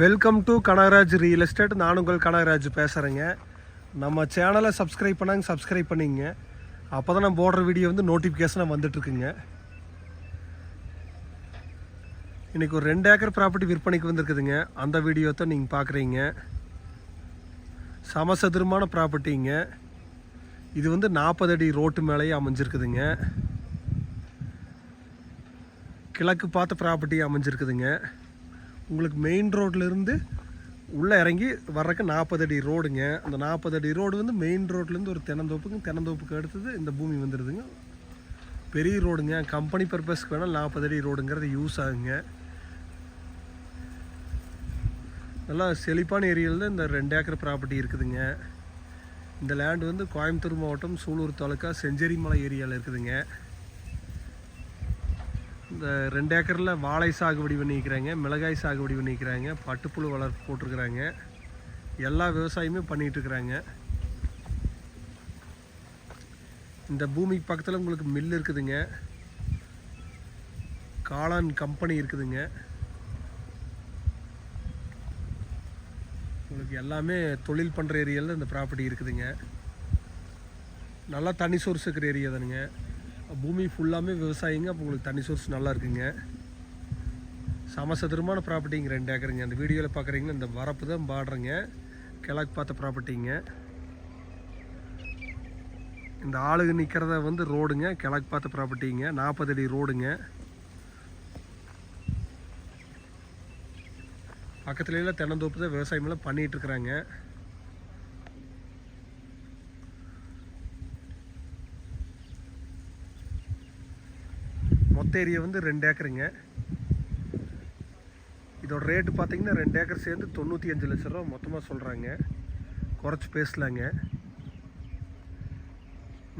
Welcome to Kanagaraj real estate நான் உங்கள் கனகராஜ் பேசுகிறேங்க நம்ம சேனலை சப்ஸ்கிரைப் பண்ணாங்க சப்ஸ்கிரைப் பண்ணிங்க. அப்போ தான் நம்ம போடுற வீடியோ வந்து நோட்டிஃபிகேஷனாக வந்துட்டுருக்குங்க. இன்றைக்கி ஒரு ரெண்டு ஏக்கர் ப்ராப்பர்ட்டி விற்பனைக்கு வந்திருக்குதுங்க. அந்த வீடியோ தான் நீங்கள் பார்க்குறீங்க சமசதுரமான ப்ராப்பர்ட்டிங்க இது வந்து நாற்பது அடி ரோட்டு மேலேயே அமைஞ்சிருக்குதுங்க. கிழக்கு பார்த்த ப்ராப்பர்ட்டி அமைஞ்சிருக்குதுங்க. உங்களுக்கு மெயின் ரோட்லேருந்து உள்ளே இறங்கி வர்றக்கு நாற்பது அடி ரோடுங்க அந்த நாற்பது அடி ரோடு வந்து மெயின் ரோட்லேருந்து ஒரு தென்னந்தோப்புக்கு தென்னந்தோப்புக்கு அடுத்தது இந்த பூமி வந்துடுதுங்க பெரிய ரோடுங்க கம்பெனி பர்பஸ்க்கு வேணால் நாற்பது அடி ரோடுங்கிறது யூஸ் ஆகுங்க. நல்லா செழிப்பான ஏரியாவில் தான் இந்த ரெண்டு ஏக்கர் ப்ராப்பர்ட்டி இருக்குதுங்க. இந்த லேண்டு வந்து கோயம்புத்தூர் மாவட்டம் சூலூர் தாலுக்கா செஞ்சேரிமலை ஏரியாவில் இருக்குதுங்க. இந்த ரெண்டு ஏக்கரில் வாழை சாகுபடி பண்ணிக்கிறாங்க மிளகாய் சாகுபடி பண்ணிக்கிறாங்க பட்டுப்புழு வளர்ப்பு போட்டிருக்கிறாங்க. எல்லா விவசாயமே பண்ணிகிட்ருக்குறாங்க இந்த பூமிக்கு பக்கத்தில் உங்களுக்கு மில் இருக்குதுங்க. காளான் கம்பெனி இருக்குதுங்க. உங்களுக்கு எல்லாமே தொழில் பண்ணுற ஏரியாவில் இந்த ப்ராப்பர்ட்டி இருக்குதுங்க. நல்லா தண்ணி சோர்ஸ் இருக்கிற ஏரியா தானுங்க. பூமி ஃபுல்லாமே விவசாயிங்க. அப்போ உங்களுக்கு தண்ணி சோர்ஸ் நல்லா இருக்குங்க. சமசதுரமான ப்ராப்பர்ட்டிங்க ரெண்டு ஏக்கருங்க. அந்த வீடியோவில் பார்க்குறீங்கன்னா இந்த வரப்பு தான் பாடுறேங்க கிழக்கு பார்த்த ப்ராப்பர்ட்டிங்க இந்த ஆளுங்க நிற்கிறத வந்து ரோடுங்க கிழக்கு பார்த்த ப்ராப்பர்ட்டிங்க நாற்பது அடி ரோடுங்க பக்கத்துலலாம் தென்னந்தோப்பு தான் விவசாயமெல்லாம் பண்ணிட்டு மொத்த ஏரியா வந்து ரெண்டு ஏக்கருங்க. இதோட ரேட்டு பார்த்தீங்கன்னா ரெண்டு ஏக்கர் சேர்ந்து தொண்ணூற்றி அஞ்சு லட்ச ரூபா மொத்தமாக சொல்கிறாங்க குறைச்சி பேசலாங்க.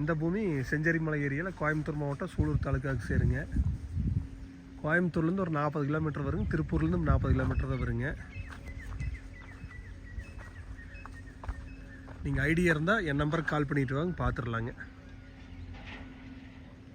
இந்த பூமி செஞ்சேரிமலை ஏரியாவில் கோயம்புத்தூர் மாவட்டம் சூலூர் தாலுக்காவுக்கு சேருங்க. கோயம்புத்தூர்லேருந்து ஒரு நாற்பது கிலோமீட்டர் வருங்க. திருப்பூர்லேருந்து நாற்பது கிலோமீட்டர் தான் வருங்க. நீங்கள் ஐடியா இருந்தால் என் நம்பருக்கு கால் பண்ணிட்டு வாங்க பார்த்துடலாங்க